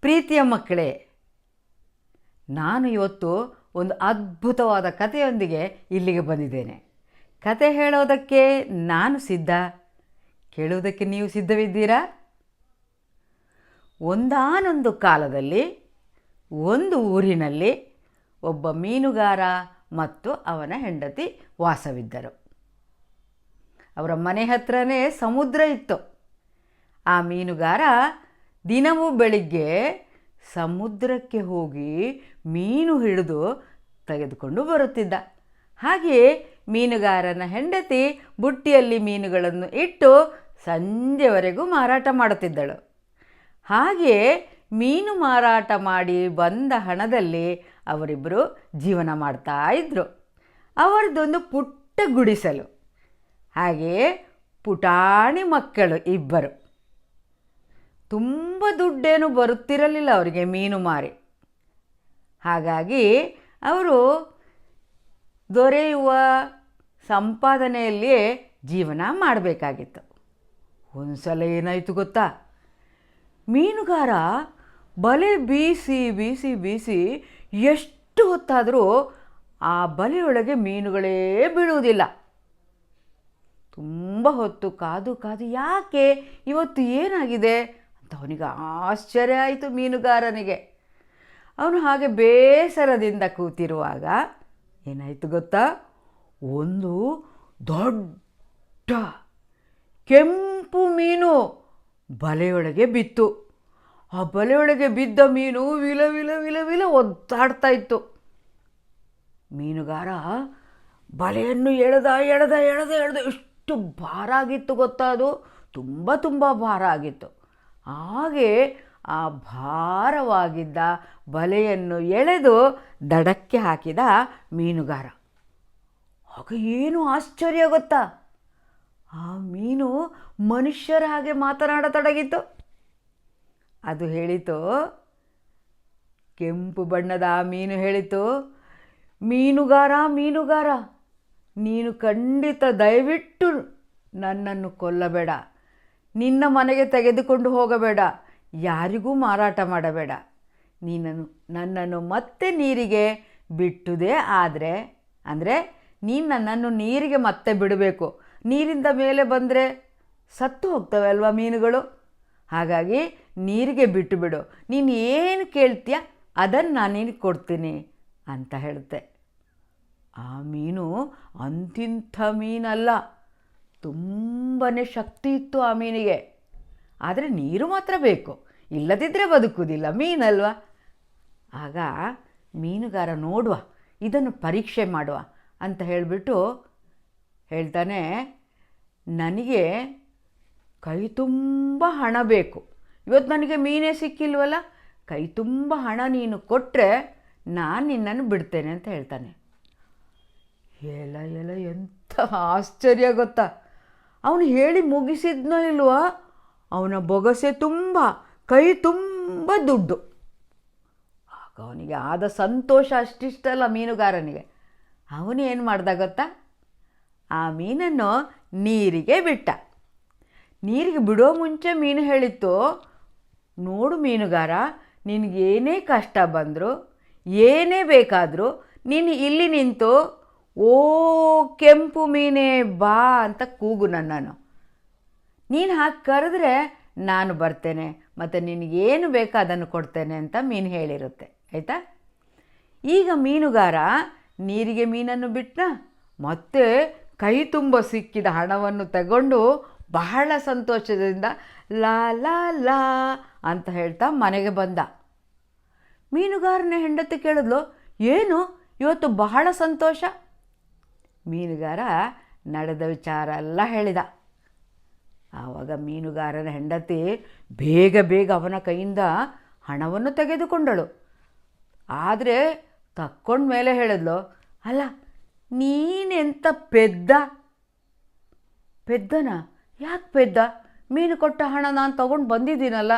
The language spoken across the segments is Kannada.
ಪ್ರೀತಿಯ ಮಕ್ಕಳೇ, ನಾನು ಇವತ್ತು ಒಂದು ಅದ್ಭುತವಾದ ಕಥೆಯೊಂದಿಗೆ ಇಲ್ಲಿಗೆ ಬಂದಿದ್ದೇನೆ. ಕತೆ ಹೇಳೋದಕ್ಕೆ ನಾನು ಸಿದ್ಧ, ಕೇಳುವುದಕ್ಕೆ ನೀವು ಸಿದ್ಧವಿದ್ದೀರಾ? ಒಂದಾನೊಂದು ಕಾಲದಲ್ಲಿ, ಒಂದು ಊರಿನಲ್ಲಿ ಒಬ್ಬ ಮೀನುಗಾರ ಮತ್ತು ಅವನ ಹೆಂಡತಿ ವಾಸವಿದ್ದರು. ಅವರ ಮನೆ ಹತ್ರನೇ ಸಮುದ್ರ ಇತ್ತು. ಆ ಮೀನುಗಾರ ದಿನವೂ ಬೆಳಿಗ್ಗೆ ಸಮುದ್ರಕ್ಕೆ ಹೋಗಿ ಮೀನು ಹಿಡಿದು ತೆಗೆದುಕೊಂಡು ಬರುತ್ತಿದ್ದ. ಹಾಗೆಯೇ ಮೀನುಗಾರನ ಹೆಂಡತಿ ಬುಟ್ಟಿಯಲ್ಲಿ ಮೀನುಗಳನ್ನು ಇಟ್ಟು ಸಂಜೆವರೆಗೂ ಮಾರಾಟ ಮಾಡುತ್ತಿದ್ದಳು. ಹಾಗೆಯೇ ಮೀನು ಮಾರಾಟ ಮಾಡಿ ಬಂದ ಹಣದಲ್ಲಿ ಅವರಿಬ್ಬರು ಜೀವನ ಮಾಡ್ತಾ ಇದ್ದರು ಅವರದೊಂದು ಪುಟ್ಟ ಗುಡಿಸಲು. ಹಾಗೆಯೇ ಪುಟಾಣಿ ಮಕ್ಕಳು ಇಬ್ಬರು. ತುಂಬ ದುಡ್ಡೇನು ಬರುತ್ತಿರಲಿಲ್ಲ ಅವರಿಗೆ ಮೀನು ಮಾರಿ. ಹಾಗಾಗಿ ಅವರು ದೊರೆಯುವ ಸಂಪಾದನೆಯಲ್ಲಿಯೇ ಜೀವನ ಮಾಡಬೇಕಾಗಿತ್ತು. ಒಂದು ಸಲ ಏನಾಯಿತು ಗೊತ್ತಾ? ಮೀನುಗಾರ ಬಲೆ ಬೀಸಿ ಬೀಸಿ ಬೀಸಿ ಎಷ್ಟು ಹೊತ್ತಾದರೂ ಆ ಬಲೆಯೊಳಗೆ ಮೀನುಗಳೇ ಬೀಳುವುದಿಲ್ಲ. ತುಂಬ ಹೊತ್ತು ಕಾದು ಕಾದು ಯಾಕೆ ಇವತ್ತು ಏನಾಗಿದೆ? ಅವನಿಗೆ ಆಶ್ಚರ್ಯ ಆಯಿತು ಮೀನುಗಾರನಿಗೆ. ಅವನು ಹಾಗೆ ಬೇಸರದಿಂದ ಕೂತಿರುವಾಗ ಏನಾಯಿತು ಗೊತ್ತಾ? ಒಂದು ದೊಡ್ಡ ಕೆಂಪು ಮೀನು ಬಲೆಯೊಳಗೆ ಬಿತ್ತು. ಆ ಬಲೆಯೊಳಗೆ ಬಿದ್ದ ಮೀನು ವಿಲ ವಿಲ ವಿಲ ವಿಲ ಒದ್ದಾಡ್ತಾ ಇತ್ತು. ಮೀನುಗಾರ ಬಲೆಯನ್ನು ಎಳೆದ ಎಳೆದ ಎಳೆದ ಎಳೆದ ಎಷ್ಟು ಭಾರ ಆಗಿತ್ತು ಗೊತ್ತಾ ಅದು? ತುಂಬ ತುಂಬ ಭಾರ ಆಗಿತ್ತು. ಹಾಗೆ ಆ ಭಾರವಾಗಿದ್ದ ಬಲೆಯನ್ನು ಎಳೆದು ದಡಕ್ಕೆ ಹಾಕಿದ ಮೀನುಗಾರ. ಆಗ ಏನು ಆಶ್ಚರ್ಯ ಗೊತ್ತಾ? ಆ ಮೀನು ಮನುಷ್ಯರ ಹಾಗೆ ಮಾತನಾಡತೊಡಗಿತು ಅದು ಹೇಳಿತು, ಕೆಂಪು ಬಣ್ಣದ ಆ ಮೀನು ಹೇಳಿತು, ಮೀನುಗಾರ ಮೀನುಗಾರ, ನೀನು ಖಂಡಿತ ದಯವಿಟ್ಟು ನನ್ನನ್ನು ಕೊಲ್ಲಬೇಡ. ನಿನ್ನ ಮನೆಗೆ ತೆಗೆದುಕೊಂಡು ಹೋಗಬೇಡ. ಯಾರಿಗೂ ಮಾರಾಟ ಮಾಡಬೇಡ. ನೀನನ್ನು, ನನ್ನನ್ನು ಮತ್ತೆ ನೀರಿಗೆ ಬಿಟ್ಟುದೇ ಆದರೆ, ಅಂದರೆ ನೀನು ನನ್ನನ್ನು ನೀರಿಗೆ ಮತ್ತೆ ಬಿಡಬೇಕು. ನೀರಿಂದ ಮೇಲೆ ಬಂದರೆ ಸತ್ತು ಹೋಗ್ತವೆ ಅಲ್ವಾ ಮೀನುಗಳು? ಹಾಗಾಗಿ ನೀರಿಗೆ ಬಿಟ್ಟು ಬಿಡು ನೀನು ಏನು ಕೇಳ್ತೀಯ ಅದನ್ನು ನಾನು ನಿನಗೆ ಕೊಡ್ತೀನಿ ಅಂತ ಹೇಳುತ್ತೆ. ಆ ಮೀನು ಅಂತಿಂಥ ಮೀನಲ್ಲ. ತುಂಬಾ ಶಕ್ತಿ ಇತ್ತು ಆ ಮೀನಿಗೆ. ಆದರೆ ನೀರು ಮಾತ್ರ ಬೇಕು. ಇಲ್ಲದಿದ್ದರೆ ಬದುಕುವುದಿಲ್ಲ. ಮೀನಲ್ವ? ಆಗ ಮೀನುಗಾರ ನೋಡುವ, ಇದನ್ನು ಪರೀಕ್ಷೆ ಮಾಡುವ ಅಂತ ಹೇಳಿಬಿಟ್ಟು ಹೇಳ್ತಾನೆ, ನನಗೆ ಕೈ ತುಂಬ ಹಣ ಬೇಕು. ಇವತ್ತು ನನಗೆ ಮೀನೇ ಸಿಕ್ಕಿಲ್ವಲ್ಲ? ಕೈ ತುಂಬ ಹಣ ನೀನು ಕೊಟ್ಟರೆ ನಾನು ನಿನ್ನನ್ನು ಬಿಡ್ತೇನೆ ಅಂತ ಹೇಳ್ತಾನೆ. ಎಲ್ಲ ಎಲ್ಲ ಎಂಥ ಆಶ್ಚರ್ಯ ಗೊತ್ತಾ? ಅವನು ಹೇಳಿ ಮುಗಿಸಿದ್ನೋ ಅವನ ಬೊಗಸೆ ತುಂಬ, ಕೈ ತುಂಬ ದುಡ್ಡು. ಆಗ ಅವನಿಗೆ ಆದ ಸಂತೋಷ ಅಷ್ಟಿಷ್ಟಲ್ಲ ಮೀನುಗಾರನಿಗೆ. ಅವನು ಏನು ಮಾಡ್ದ ಗೊತ್ತಾ? ಆ ಮೀನನ್ನು ನೀರಿಗೆ ಬಿಟ್ಟ. ನೀರಿಗೆ ಬಿಡೋ ಮುಂಚೆ ಮೀನು ಹೇಳಿತ್ತು, ನೋಡು ಮೀನುಗಾರ, ನಿನಗೇನೇ ಕಷ್ಟ ಬಂದರೂ, ಏನೇ ಬೇಕಾದರೂ, ನೀನು ಇಲ್ಲಿ ನಿಂತು ಓ ಕೆಂಪು ಮೀನೇ ಬಾ ಅಂತ ಕೂಗು ನನ್ನನ್ನು. ನೀನು ಹಾಗೆ ಕರೆದ್ರೆ ನಾನು ಬರ್ತೇನೆ, ಮತ್ತು ನಿನಗೇನು ಬೇಕೋ ಅದನ್ನು ಕೊಡ್ತೇನೆ ಅಂತ ಮೀನು ಹೇಳಿರುತ್ತೆ. ಆಯಿತಾ? ಈಗ ಮೀನುಗಾರ, ನೀರಿಗೆ ಮೀನನ್ನು ಬಿಟ್ಟ ಮತ್ತೆ ಕೈ ತುಂಬ ಸಿಕ್ಕಿದ ಹಣವನ್ನು ತಗೊಂಡು ಬಹಳ ಸಂತೋಷದಿಂದ ಲಾ ಲಾ ಲಾ ಅಂತ ಹೇಳ್ತಾ ಮನೆಗೆ ಬಂದ. ಮೀನುಗಾರನ ಹೆಂಡತಿ ಕೇಳಿದ್ಲು, ಏನು? ಇವತ್ತು ಬಹಳ ಸಂತೋಷ? ಮೀನುಗಾರ ನಡೆದ ವಿಚಾರ ಎಲ್ಲ ಹೇಳಿದ. ಆವಾಗ ಮೀನುಗಾರನ ಹೆಂಡತಿ ಬೇಗ ಬೇಗ ಅವನ ಕೈಯಿಂದ ಹಣವನ್ನು ತೆಗೆದುಕೊಂಡಳು. ಆದರೆ ತಕ್ಕೊಂಡ ಮೇಲೆ ಹೇಳಿದ್ಲು, ಅಲ್ಲ ನೀನೆಂಥ ಪೆದ್ದ? ಪೆದ್ದನ? ಯಾಕೆ ಪೆದ್ದ? ಮೀನು ಕೊಟ್ಟ ಹಣ ನಾನು ತಗೊಂಡು ಬಂದಿದ್ದೀನಲ್ಲ.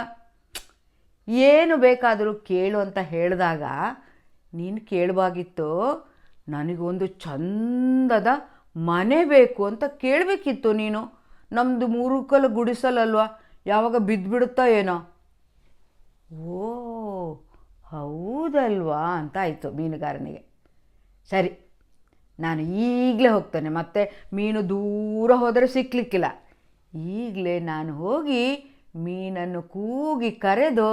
ಏನು ಬೇಕಾದರೂ ಕೇಳು ಅಂತ ಹೇಳಿದಾಗ ನೀನು ಕೇಳಬಾಗಿತ್ತು ನನಗೊಂದು ಚಂದದ ಮನೆ ಬೇಕು ಅಂತ ಕೇಳಬೇಕಿತ್ತು ನೀನು. ನಮ್ಮದು ಮೂರು ಕಲ್ಲು ಗುಡಿಸಲಲ್ವಾ? ಯಾವಾಗ ಬಿದ್ದುಬಿಡುತ್ತಾ ಏನೋ? ಓ, ಹೌದಲ್ವಾ? ಅಂತ ಆಯಿತು ಮೀನುಗಾರನಿಗೆ. ಸರಿ, ನಾನು ಈಗಲೇ ಹೋಗ್ತೇನೆ. ಮತ್ತೆ ಮೀನು ದೂರ ಹೋದರೆ ಸಿಕ್ಕಲಿಕ್ಕಿಲ್ಲ ಈಗಲೇ ನಾನು ಹೋಗಿ ಮೀನನ್ನು ಕೂಗಿ ಕರೆದು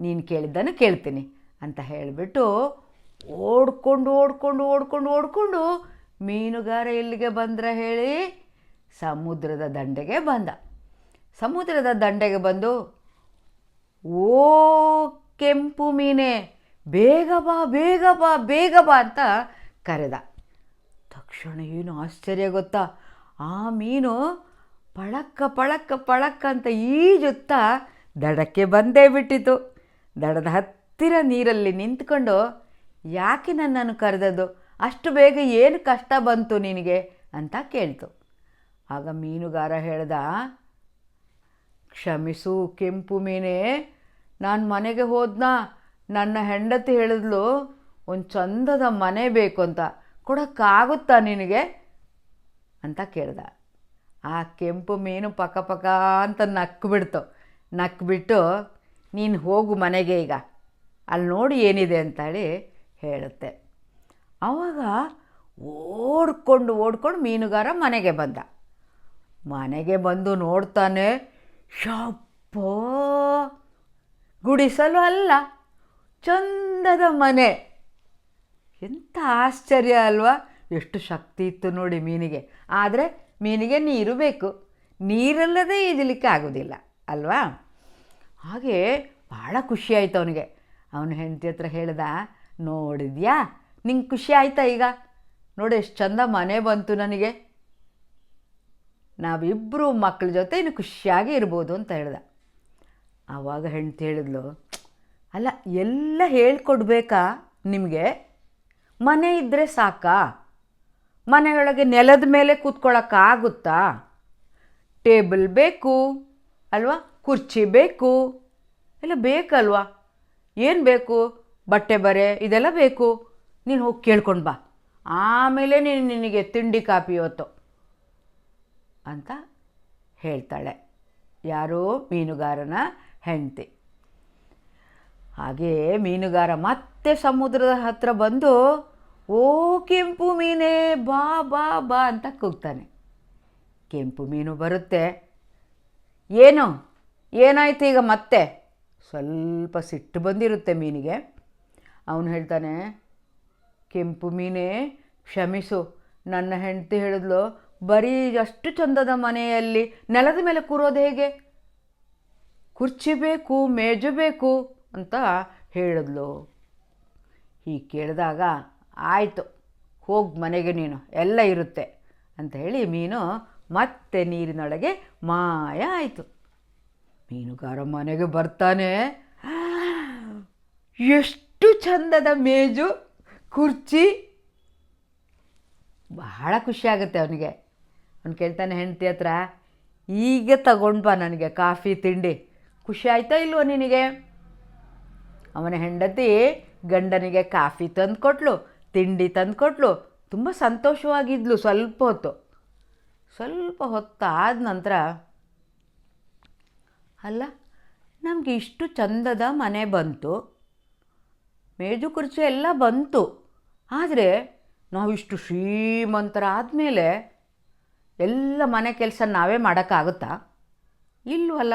ನೀನು ಕೇಳಿದ್ದನ್ನು ಕೇಳ್ತೀನಿ ಅಂತ ಹೇಳಿಬಿಟ್ಟು ಓಡ್ಕೊಂಡು ಓಡ್ಕೊಂಡು ಓಡ್ಕೊಂಡು ಓಡ್ಕೊಂಡು ಮೀನುಗಾರ ಎಲ್ಲಿಗೆ ಬಂದ್ರೆ ಹೇಳಿ? ಸಮುದ್ರದ ದಂಡೆಗೆ ಬಂದ. ಸಮುದ್ರದ ದಂಡೆಗೆ ಬಂದು, ಓ ಕೆಂಪು ಮೀನೆ, ಬೇಗ ಬಾ ಬೇಗ ಬಾ ಬೇಗ ಬಾ ಅಂತ ಕರೆದ. ತಕ್ಷಣ ಏನು ಆಶ್ಚರ್ಯ ಗೊತ್ತಾ? ಆ ಮೀನು ಪಳಕ್ಕ ಪಳಕ್ಕ ಪಳಕ್ಕ ಅಂತ ಈಜುತ್ತಾ ದಡಕ್ಕೆ ಬಂದೇ ಬಿಟ್ಟಿತು. ದಡದ ಹತ್ತಿರ ನೀರಲ್ಲಿ ನಿಂತ್ಕೊಂಡು ಯಾಕೆ ನನ್ನನ್ನು ಕರೆದದ್ದು? ಅಷ್ಟು ಬೇಗ ಏನು ಕಷ್ಟ ಬಂತು ನಿನಗೆ? ಅಂತ ಕೇಳ್ತು. ಆಗ ಮೀನುಗಾರ ಹೇಳ್ದ, ಕ್ಷಮಿಸು ಕೆಂಪು ಮೀನೇ, ನಾನು ಮನೆಗೆ ಹೋದ್ನ? ನನ್ನ ಹೆಂಡತಿ ಹೇಳಿದ್ಲು, ಒಂದು ಚಂದದ ಮನೆ ಬೇಕು ಅಂತ ಕೊಡೋಕ್ಕಾಗುತ್ತಾ ನಿನಗೆ? ಅಂತ ಕೇಳ್ದ. ಆ ಕೆಂಪು ಮೀನು ಪಕ್ಕ ಪಕ್ಕ ಅಂತ ನಕ್ಬಿಡ್ತು. ನಕ್ಬಿಟ್ಟು, ನೀನು ಹೋಗು ಮನೆಗೆ ಈಗ. ಅಲ್ಲಿ ನೋಡಿ ಏನಿದೆ ಅಂತೇಳಿ ಹೇಳುತ್ತೆ. ಆವಾಗ ಓಡ್ಕೊಂಡು ಓಡ್ಕೊಂಡು ಮೀನುಗಾರ ಮನೆಗೆ ಬಂದ. ಮನೆಗೆ ಬಂದು ನೋಡ್ತಾನೆ, ಶಪ್ಪ, ಗುಡಿಸಲು ಅಲ್ಲ, ಚಂದದ ಮನೆ. ಎಂಥ ಆಶ್ಚರ್ಯ ಅಲ್ವಾ? ಎಷ್ಟು ಶಕ್ತಿ ಇತ್ತು ನೋಡಿ ಮೀನಿಗೆ. ಆದರೆ ಮೀನಿಗೆ ನೀರು ಬೇಕು. ನೀರಲ್ಲದೆ ಈಜಲಿಕ್ಕೆ ಆಗೋದಿಲ್ಲ, ಅಲ್ವಾ? ಹಾಗೆ ಭಾಳ ಖುಷಿಯಾಯಿತು ಅವನಿಗೆ. ಅವನ ಹೆಂಡತಿ ಹತ್ರ ಹೇಳ್ದ ನೋಡಿದ್ಯಾ? ನಿಂಗೆ ಖುಷಿ ಆಯ್ತಾ ಈಗ? ನೋಡಿ, ಎಷ್ಟು ಚಂದ ಮನೆ ಬಂತು ನನಗೆ. ನಾವಿಬ್ಬರು ಮಕ್ಕಳ ಜೊತೆ ಇನ್ನು ಖುಷಿಯಾಗಿ ಇರ್ಬೋದು ಅಂತ ಹೇಳ್ದ. ಆವಾಗ ಹೆಂಡ್ತಿ ಹೇಳಿದ್ಲು, ಅಲ್ಲ, ಎಲ್ಲ ಹೇಳ್ಕೊಡ್ಬೇಕಾ ನಿಮಗೆ? ಮನೆ ಇದ್ದರೆ ಸಾಕಾ? ಮನೆಯೊಳಗೆ ನೆಲದ ಮೇಲೆ ಕೂತ್ಕೊಳ್ಳೋಕ್ಕಾಗುತ್ತಾ ಟೇಬಲ್ ಬೇಕು, ಅಲ್ವಾ? ಕುರ್ಚಿ ಬೇಕು, ಎಲ್ಲ ಬೇಕಲ್ವಾ? ಏನು ಬೇಕು? ಬಟ್ಟೆ ಬರೆ, ಇದೆಲ್ಲ ಬೇಕು. ನೀನು ಹೋಗಿ ಕೇಳ್ಕೊಂಡು ಬಾ. ಆಮೇಲೆ ನೀನು ನಿನಗೆ ತಿಂಡಿ ಕಾಪಿ ಇವತ್ತು ಅಂತ ಹೇಳ್ತಾಳೆ. ಯಾರೋ ಮೀನುಗಾರನ ಹೆಂಡತಿ. ಹಾಗೇ ಮೀನುಗಾರ ಮತ್ತೆ ಸಮುದ್ರದ ಹತ್ರ ಬಂದು, ಓ ಕೆಂಪು ಮೀನೇ, ಬಾ ಬಾ ಬಾ ಅಂತ ಕೂಗ್ತಾನೆ. ಕೆಂಪು ಮೀನು ಬರುತ್ತೆ. ಏನು? ಏನಾಯ್ತು ಈಗ ಮತ್ತೆ? ಸ್ವಲ್ಪ ಸಿಟ್ಟು ಬಂದಿರುತ್ತೆ ಮೀನಿಗೆ. ಅವನು ಹೇಳ್ತಾನೆ, ಕೆಂಪು ಮೀನೇ, ಕ್ಷಮಿಸು. ನನ್ನ ಹೆಂಡತಿ ಹೇಳಿದ್ಲು, ಬರೀ ಅಷ್ಟು ಚಂದದ ಮನೆಯಲ್ಲಿ ನೆಲದ ಮೇಲೆ ಕೂರೋದು ಹೇಗೆ? ಕುರ್ಚಿ ಬೇಕು, ಮೇಜು ಬೇಕು ಅಂತ ಹೇಳಿದ್ಲು. ಹೀಗೆ ಕೇಳಿದಾಗ, ಆಯಿತು, ಹೋಗಿ ಮನೆಗೆ ನೀನು, ಎಲ್ಲ ಇರುತ್ತೆ. ಅಂತ ಹೇಳಿ ಮೀನು ಮತ್ತೆ ನೀರಿನೊಳಗೆ ಮಾಯ ಆಯಿತು. ಮೀನುಗಾರ ಮನೆಗೆ ಬರ್ತಾನೆ. ಎಷ್ಟು ಚಂದದ ಮೇಜು, ಕುರ್ಚಿ. ಬಹಳ ಖುಷಿ ಆಗುತ್ತೆ ಅವನಿಗೆ. ಅವ್ನು ಕೇಳ್ತಾನೆ, ಹೆಂಡತಿ ಹತ್ರ ಈಗ ತಗೊಂಡು ಬಾ ನನಗೆ ಕಾಫಿ, ತಿಂಡಿ. ಖುಷಿ ಆಯ್ತಾ ಇಲ್ವೋ ನಿನಗೆ? ಅವನ ಹೆಂಡತಿ ಗಂಡನಿಗೆ ಕಾಫಿ ತಂದು ಕೊಟ್ಲು ತಿಂಡಿ ತಂದು ಕೊಟ್ಲು ತುಂಬ ಸಂತೋಷವಾಗಿದ್ಲು ಸ್ವಲ್ಪ ಹೊತ್ತು. ಸ್ವಲ್ಪ ಹೊತ್ತಾದ ನಂತರ, ಅಲ್ಲ, ನಮಗೆ ಇಷ್ಟು ಚಂದದ ಮನೆ ಬಂತು. ಮೇಜು ಕುರ್ಚಿ ಎಲ್ಲ ಬಂತು. ಆದರೆ ನಾವಿಷ್ಟು ಶ್ರೀಮಂತರಾದಮೇಲೆ ಎಲ್ಲ ಮನೆ ಕೆಲಸ ನಾವೇ ಮಾಡೋಕ್ಕಾಗುತ್ತಾ? ಇಲ್ವಲ್ಲ.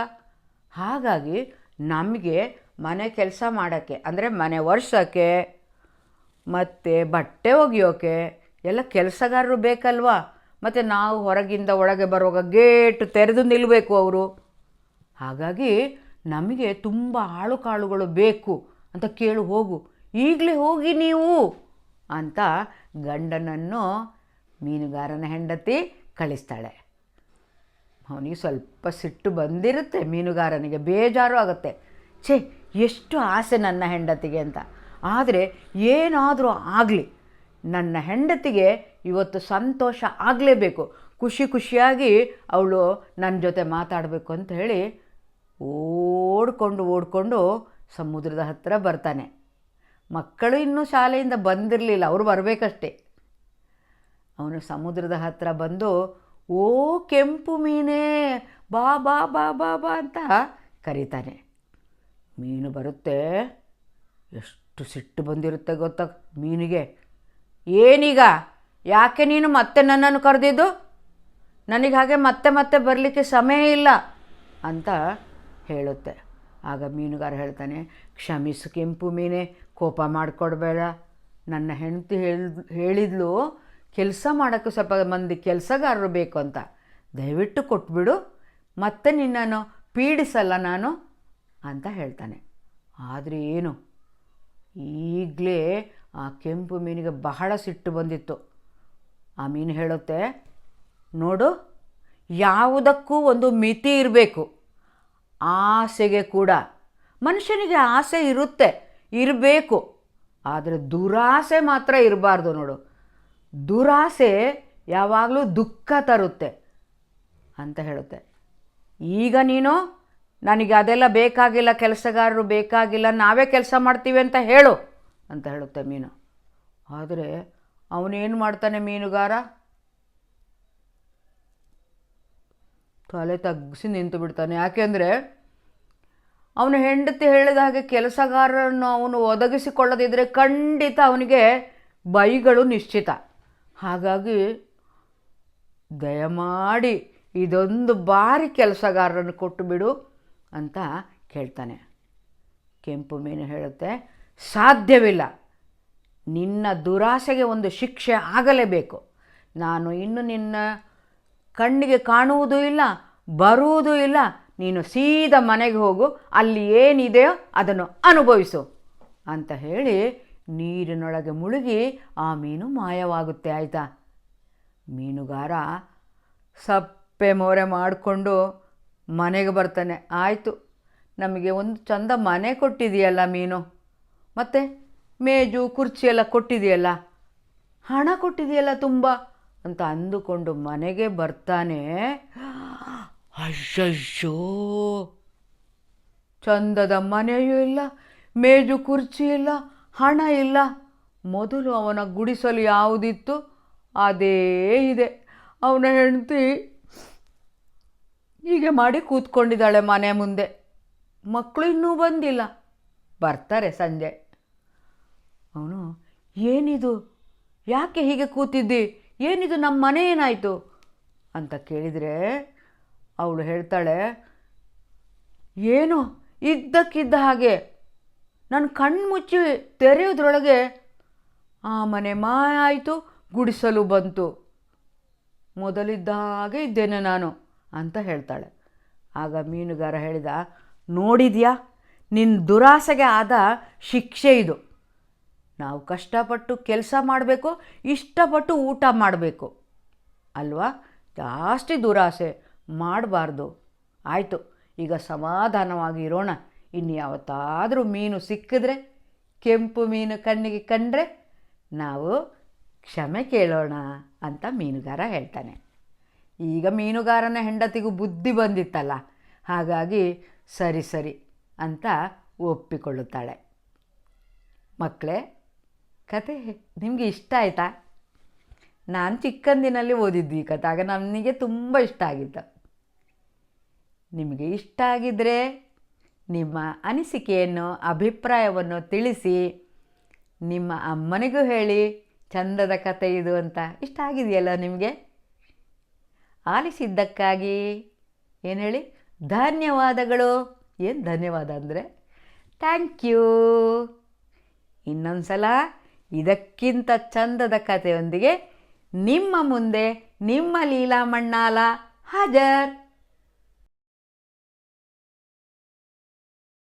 ಹಾಗಾಗಿ ನಮಗೆ ಮನೆ ಕೆಲಸ ಮಾಡೋಕ್ಕೆ, ಅಂದರೆ ಮನೆ ಒರೆಸೋಕ್ಕೆ, ಮತ್ತು ಬಟ್ಟೆ ಒಗೆಯೋಕೆ ಎಲ್ಲ ಕೆಲಸಗಾರರು ಬೇಕಲ್ವಾ? ಮತ್ತು ನಾವು ಹೊರಗಿಂದ ಒಳಗೆ ಬರುವಾಗ ಗೇಟ್ ತೆರೆದು ನಿಲ್ಲಬೇಕು ಅವರು. ಹಾಗಾಗಿ ನಮಗೆ ತುಂಬ ಆಳು ಕಾಳುಗಳು ಬೇಕು ಅಂತ ಕೇಳು ಹೋಗು. ಈಗಲೇ ಹೋಗಿ ನೀವು ಅಂತ ಗಂಡನನ್ನು ಮೀನುಗಾರನ ಹೆಂಡತಿ ಕಳಿಸ್ತಾಳೆ. ಅವನಿಗೆ ಸ್ವಲ್ಪ ಸಿಟ್ಟು ಬಂದಿರುತ್ತೆ, ಮೀನುಗಾರನಿಗೆ ಬೇಜಾರು ಆಗುತ್ತೆ. ಛೇ, ಎಷ್ಟು ಆಸೆ ನನ್ನ ಹೆಂಡತಿಗೆ ಅಂತ. ಆದರೆ ಏನಾದರೂ ಆಗಲಿ, ನನ್ನ ಹೆಂಡತಿಗೆ ಇವತ್ತು ಸಂತೋಷ ಆಗಲೇಬೇಕು. ಖುಷಿ ಖುಷಿಯಾಗಿ ಅವಳು ನನ್ನ ಜೊತೆ ಮಾತಾಡಬೇಕು ಅಂತ ಹೇಳಿ ಓಡ್ಕೊಂಡು ಓಡಿಕೊಂಡು ಸಮುದ್ರದ ಹತ್ತಿರ ಬರ್ತಾನೆ. ಮಕ್ಕಳು ಇನ್ನೂ ಶಾಲೆಯಿಂದ ಬಂದಿರಲಿಲ್ಲ, ಅವರು ಬರಬೇಕಷ್ಟೆ. ಅವನು ಸಮುದ್ರದ ಹತ್ತಿರ ಬಂದು, ಓ ಕೆಂಪು ಮೀನೇ, ಬಾ ಬಾ ಬಾ ಬಾ ಬಾ ಅಂತ ಕರೀತಾನೆ. ಮೀನು ಬರುತ್ತೆ. ಎಷ್ಟು ಸಿಟ್ಟು ಬಂದಿರುತ್ತೆ ಗೊತ್ತಾ ಮೀನಿಗೆ. ಏನೀಗ? ಯಾಕೆ ನೀನು ಮತ್ತೆ ನನ್ನನ್ನು ಕರೆದಿದ್ದು? ನನಗೆ ಹಾಗೆ ಮತ್ತೆ ಮತ್ತೆ ಬರಲಿಕ್ಕೆ ಸಮಯ ಇಲ್ಲ ಅಂತ ಹೇಳುತ್ತೆ. ಆಗ ಮೀನುಗಾರ ಹೇಳ್ತಾನೆ, ಕ್ಷಮಿಸು ಕೆಂಪು ಮೀನೆ, ಕೋಪ ಮಾಡಿಕೊಡ್ಬೇಡ. ನನ್ನ ಹೆಂಡತಿ ಹೇಳಿ, ಹೇಳಿದ್ಲು, ಕೆಲಸ ಮಾಡೋಕ್ಕೆ ಸ್ವಲ್ಪ ಮಂದಿ ಕೆಲಸಗಾರರು ಬೇಕು ಅಂತ. ದಯವಿಟ್ಟು ಕೊಟ್ಬಿಡು, ಮತ್ತೆ ನಿನ್ನನ್ನು ಪೀಡಿಸಲ್ಲ ನಾನು, ಅಂತ ಹೇಳ್ತಾನೆ. ಆದರೆ ಏನು? ಈಗಲೇ ಆ ಕೆಂಪು ಮೀನಿಗೆ ಬಹಳ ಸಿಟ್ಟು ಬಂದಿತ್ತು. ಆ ಮೀನು ಹೇಳುತ್ತೆ, ನೋಡು, ಯಾವುದಕ್ಕೂ ಒಂದು ಮಿತಿ ಇರಬೇಕು. ಆಸೆಗೆ ಕೂಡ. ಮನುಷ್ಯನಿಗೆ ಆಸೆ ಇರುತ್ತೆ, ಇರಬೇಕು. ಆದರೆ ದುರಾಸೆ ಮಾತ್ರ ಇರಬಾರ್ದು ನೋಡು. ದುರಾಸೆ ಯಾವಾಗಲೂ ದುಃಖ ತರುತ್ತೆ ಅಂತ ಹೇಳುತ್ತೆ. ಈಗ ನೀನು, ನನಗೆ ಅದೆಲ್ಲ ಬೇಕಾಗಿಲ್ಲ, ಕೆಲಸಗಾರರು ಬೇಕಾಗಿಲ್ಲ, ನಾವೇ ಕೆಲಸ ಮಾಡ್ತೀವಿ ಅಂತ ಹೇಳು ಅಂತ ಹೇಳುತ್ತೆ ಮೀನು. ಆದರೆ ಅವನೇನು ಮಾಡ್ತಾನೆ ಮೀನುಗಾರ? ತಲೆ ತಗ್ಗಿಸಿ ನಿಂತು ಬಿಡ್ತಾನೆ. ಯಾಕೆಂದರೆ ಅವನು ಹೆಂಡತಿ ಹೇಳಿದ ಹಾಗೆ ಕೆಲಸಗಾರರನ್ನು ಅವನು ಒದಗಿಸಿಕೊಳ್ಳದಿದ್ದರೆ ಖಂಡಿತ ಅವನಿಗೆ ಬೈಗಳು ನಿಶ್ಚಿತ. ಹಾಗಾಗಿ ದಯಮಾಡಿ ಇದೊಂದು ಬಾರಿ ಕೆಲಸಗಾರರನ್ನು ಕೊಟ್ಟು ಬಿಡು ಅಂತ ಕೇಳ್ತಾನೆ. ಕೆಂಪು ಮೀನು ಹೇಳುತ್ತೆ, ಸಾಧ್ಯವಿಲ್ಲ. ನಿನ್ನ ದುರಾಸೆಗೆ ಒಂದು ಶಿಕ್ಷೆ ಆಗಲೇಬೇಕು. ನಾನು ಇನ್ನು ನಿನ್ನ ಕಣ್ಣಿಗೆ ಕಾಣುವುದೂ ಇಲ್ಲ, ಬರುವುದೂ ಇಲ್ಲ. ನೀನು ಸೀದಾ ಮನೆಗೆ ಹೋಗು, ಅಲ್ಲಿ ಏನಿದೆಯೋ ಅದನ್ನು ಅನುಭವಿಸು ಅಂತ ಹೇಳಿ ನೀರಿನೊಳಗೆ ಮುಳುಗಿ ಆ ಮೀನು ಮಾಯವಾಗುತ್ತೆ, ಆಯಿತಾ? ಮೀನುಗಾರ ಸಪ್ಪೆ ಮೋರೆ ಮಾಡಿಕೊಂಡು ಮನೆಗೆ ಬರ್ತಾನೆ. ಆಯಿತು, ನಮಗೆ ಒಂದು ಚಂದ ಮನೆ ಕೊಟ್ಟಿದೆಯಲ್ಲ ಮೀನು. ಮತ್ತು ಮೇಜು ಕುರ್ಚಿ ಎಲ್ಲ ಕೊಟ್ಟಿದೆಯಲ್ಲ? ಹಣ ಕೊಟ್ಟಿದೆಯಲ್ಲ ತುಂಬ. ಅಂತ ಅಂದುಕೊಂಡು ಮನೆಗೆ ಬರ್ತಾನೆ. ಅಯ್ಯಯ್ಯೋ! ಚಂದದ ಮನೆಯೂ ಇಲ್ಲ, ಮೇಜು ಕುರ್ಚಿ ಇಲ್ಲ, ಹಣ ಇಲ್ಲ. ಮೊದಲು ಅವನ ಗುಡಿಸಲು ಯಾವುದಿತ್ತು? ಅದೇ ಇದೆ. ಅವನ ಹೆಂಡತಿ ಹೀಗೆ ಮಾಡಿ ಕೂತ್ಕೊಂಡಿದ್ದಾಳೆ ಮನೆ ಮುಂದೆ. ಮಕ್ಕಳು ಇನ್ನೂ ಬಂದಿಲ್ಲ. ಬರ್ತಾರೆ ಸಂಜೆ. ಅವನು, ಏನಿದು? ಯಾಕೆ ಹೀಗೆ ಕೂತಿದ್ದಿ? ಏನಿದು ನಮ್ಮ ಮನೆ ಏನಾಯಿತು? ಅಂತ ಕೇಳಿದರೆ ಅವಳು ಹೇಳ್ತಾಳೆ, ಏನು? ಇದ್ದಕ್ಕಿದ್ದ ಹಾಗೆ. ನನ್ನ ಕಣ್ಣು ಮುಚ್ಚಿ ತೆರೆಯೋದ್ರೊಳಗೆ ಆ ಮನೆ ಮಾಯ ಆಯಿತು ಗುಡಿಸಲು ಬಂತು. ಮೊದಲಿದ್ದ ಹಾಗೆ ಇದ್ದೇನೆ ನಾನು, ಅಂತ ಹೇಳ್ತಾಳೆ. ಆಗ ಮೀನುಗಾರ ಹೇಳಿದ, ನೋಡಿದ್ಯಾ? ನಿನ್ನ ದುರಾಸೆಗೆ ಆದ ಶಿಕ್ಷೆ ಇದು. ನಾವು ಕಷ್ಟಪಟ್ಟು ಕೆಲಸ ಮಾಡಬೇಕು, ಇಷ್ಟಪಟ್ಟು ಊಟ ಮಾಡಬೇಕು. ಅಲ್ವಾ? ಜಾಸ್ತಿ ದುರಾಸೆ ಮಾಡಬಾರ್ದು. ಆಯಿತು, ಈಗ ಸಮಾಧಾನವಾಗಿ ಇರೋಣ. ಇನ್ನು ಯಾವತ್ತಾದರೂ ಮೀನು ಸಿಕ್ಕಿದ್ರೆ, ಕೆಂಪು ಮೀನು ಕಣ್ಣಿಗೆ ಕಂಡ್ರೆ ನಾವು ಕ್ಷಮೆ ಕೇಳೋಣ ಅಂತ ಮೀನುಗಾರ ಹೇಳ್ತಾನೆ. ಈಗ ಮೀನುಗಾರನ ಹೆಂಡತಿಗೂ ಬುದ್ಧಿ ಬಂದಿತ್ತಲ್ಲ, ಹಾಗಾಗಿ ಸರಿ ಸರಿ ಅಂತ ಒಪ್ಪಿಕೊಳ್ಳುತ್ತಾಳೆ. ಮಕ್ಕಳೇ ಕತೆ ನಿಮಗೆ ಇಷ್ಟ ಆಯಿತಾ? ನಾನು ಚಿಕ್ಕಂದಿನಲ್ಲಿ ಓದಿದ್ದು ಈ ಕತೆ, ಆಗ ನನಗೆ ತುಂಬ ಇಷ್ಟ ಆಗಿತ್ತು. ನಿಮಗೆ ಇಷ್ಟ ಆಗಿದ್ದರೆ ನಿಮ್ಮ ಅನಿಸಿಕೆಯನ್ನು, ಅಭಿಪ್ರಾಯವನ್ನು ತಿಳಿಸಿ, ನಿಮ್ಮ ಅಮ್ಮನಿಗೂ ಹೇಳಿ, ಚಂದದ ಕತೆ ಇದು ಅಂತ. ಇಷ್ಟ ಆಗಿದೆಯಲ್ಲ ನಿಮಗೆ? ಆಲಿಸಿದ್ದಕ್ಕಾಗಿ ಏನು ಹೇಳಿ? ಧನ್ಯವಾದಗಳು. ಏನು ಧನ್ಯವಾದ ಅಂದರೆ? Thank you. ಇನ್ನೊಂದು ಸಲ ಇದಕ್ಕಿಂತ ಚಂದದ ಕಥೆಯೊಂದಿಗೆ ನಿಮ್ಮ ಮುಂದೆ ನಿಮ್ಮ ಲೀಲಾ ಮಣ್ಣಾಲ ಹಾಜರ್.